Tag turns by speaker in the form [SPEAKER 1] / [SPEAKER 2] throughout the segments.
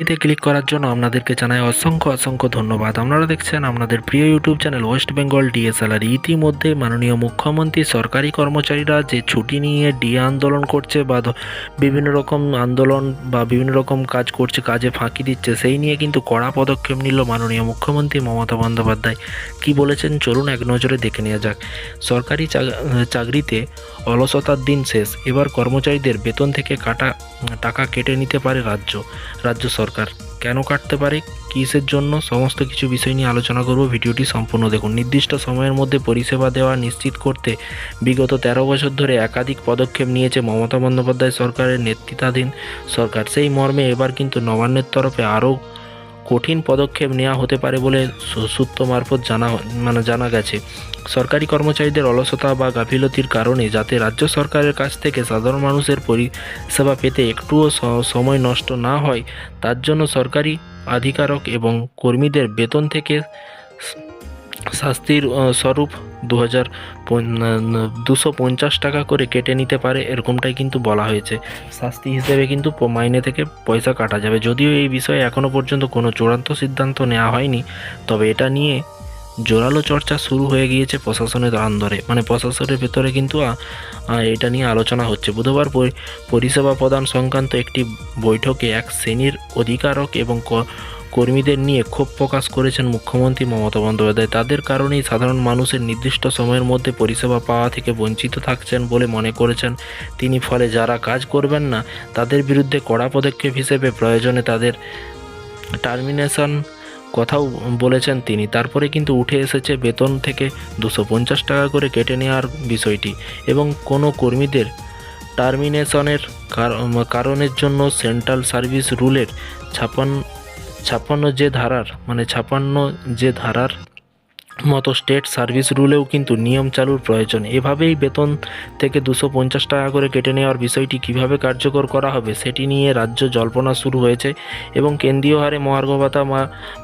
[SPEAKER 1] এতে ক্লিক করার জন্য আপনাদেরকে জানাই অসংখ্য অসংখ্য ধন্যবাদ। আপনারা দেখছেন আপনাদের প্রিয় YouTube channel West Bengal DSLR ইতিমধ্যে মাননীয় মুখ্যমন্ত্রী, সরকারি কর্মচারীরা যে ছুটি নিয়ে ডিএ আন্দোলন করছে বা বিভিন্ন রকম আন্দোলন বা বিভিন্ন রকম কাজ করছে, কাজে ফাঁকি দিচ্ছে, সেই নিয়ে কিন্তু কড়া পদক্ষেপ নিল মাননীয় মুখ্যমন্ত্রী মমতা বন্দ্যোপাধ্যায়। কি বলেছেন? চলুন এক নজরে দেখে নেওয়া যাক। সরকারি চাকরিতে অলসতার দিন শেষ। এবার কর্মচারীদের বেতন থেকে কাটা, টাকা কেটে নিতে পারে রাজ্য। রাজ্য কেন কাটতে পারে, কিসের জন্য, সমস্ত কিছু বিষয় নিয়ে আলোচনা করব। ভিডিওটি সম্পূর্ণ দেখুন। নির্দিষ্ট সময়ের মধ্যে পরিষেবা দেওয়া নিশ্চিত করতে বিগত তেরো বছর ধরে একাধিক পদক্ষেপ নিয়েছে মমতা বন্দ্যোপাধ্যায় সরকারের নেতৃত্বাধীন সরকার। সেই মর্মে এবার কিন্তু নবান্নের তরফে আরও কঠিন পদক্ষেপ নেওয়া হতে পারে বলে সূত্র মারফত জানা মানে জানা গেছে। সরকারি কর্মচারীদের অলসতা বা গাফিলতির কারণে যাতে রাজ্য সরকারের কাছ থেকে সাধারণ মানুষের পরিষেবা পেতে একটুও সময় নষ্ট না হয়, তার জন্য সরকারি আধিকারক এবং কর্মীদের বেতন থেকে শাস্তির স্বরূপ দু হাজার দুশো পঞ্চাশ টাকা করে কেটে নিতে পারে, এরকমটাই কিন্তু বলা হয়েছে। শাস্তি হিসেবে কিন্তু মাইনে থেকে পয়সা কাটা যাবে। যদিও এই বিষয়ে এখনও পর্যন্ত কোনো চূড়ান্ত সিদ্ধান্ত নেওয়া হয়নি, তবে এটা নিয়ে জোরালো চর্চা শুরু হয়ে গিয়েছে প্রশাসনের আন্দরে। মানে প্রশাসনের ভেতরে কিন্তু এটা নিয়ে আলোচনা হচ্ছে। বুধবার পরিষেবা প্রদান সংক্রান্ত একটি বৈঠকে এক শ্রেণির অধিকারক এবং কর্মীদের নিয়ে ক্ষোভ প্রকাশ করেছেন মুখ্যমন্ত্রী মমতা বন্দ্যোপাধ্যায়। তাদের কারণেই সাধারণ মানুষের নির্দিষ্ট সময়ের মধ্যে পরিষেবা পাওয়া থেকে বঞ্চিত থাকছেন বলে মনে করেছেন তিনি। ফলে যারা কাজ করবেন না, তাদের বিরুদ্ধে কড়া পদক্ষেপ হিসেবে প্রয়োজনে তাদের টার্মিনেশন কথাও বলেছেন তিনি। তারপরে কিন্তু উঠে এসেছে বেতন থেকে দুশো পঞ্চাশ টাকা করে কেটে নেওয়ার বিষয়টি এবং কোনো কর্মীদের টার্মিনেশনের কারণের জন্য সেন্ট্রাল সার্ভিস রুলের ছাপান্ন ছাপ্পান্ন যে ধারার মানে ছাপান্ন যে ধারার মতো স্টেট সার্ভিস রুলেও কিন্তু নিয়ম চালুর প্রয়োজন। এভাবেই বেতন থেকে দুশো পঞ্চাশ টাকা করে কেটে নেওয়ার বিষয়টি কীভাবে কার্যকর করা হবে সেটি নিয়ে রাজ্য জল্পনা শুরু হয়েছে এবং কেন্দ্রীয় হারে মহার্ঘ ভাতা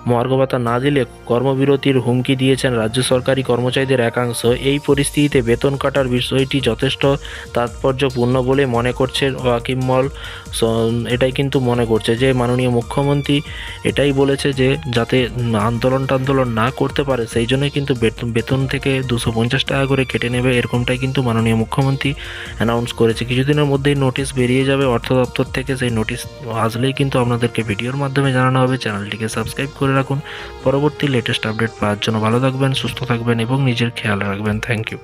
[SPEAKER 1] মহার্ঘ ভাতা না দিলে কর্মবিরতির হুমকি দিয়েছেন রাজ্য সরকারি কর্মচারীদের একাংশ। এই পরিস্থিতিতে বেতন কাটার বিষয়টি যথেষ্ট তাৎপর্যপূর্ণ বলে মনে করছে ওয়াকিম মল এটাই কিন্তু মনে করছে যে মাননীয় মুখ্যমন্ত্রী এটাই বলেছে যে যাতে আন্দোলন টান্দোলন না করতে পারে, সেই জন্যই কিন্তু বেতন বেতন থেকে দুশো পঞ্চাশ টাকা করে কেটে নেবে, এরকমটাই কিন্তু মাননীয় মুখ্যমন্ত্রী অ্যানাউন্স করেছে। কিছুদিনের মধ্যেই নোটিশ বেরিয়ে যাবে অর্থ দপ্তর থেকে, সেই নোটিশ আসলেই কিন্তু আপনাদেরকে ভিডিওর মাধ্যমে জানানো হবে। চ্যানেলটিকে সাবস্ক্রাইব করে রাখুন। পরবর্তী লেটেস্ট আপডেট পাওয়ার জন্য ভালো থাকবেন, সুস্থ থাকবেন এবং নিজের খেয়াল রাখবেন। Thank you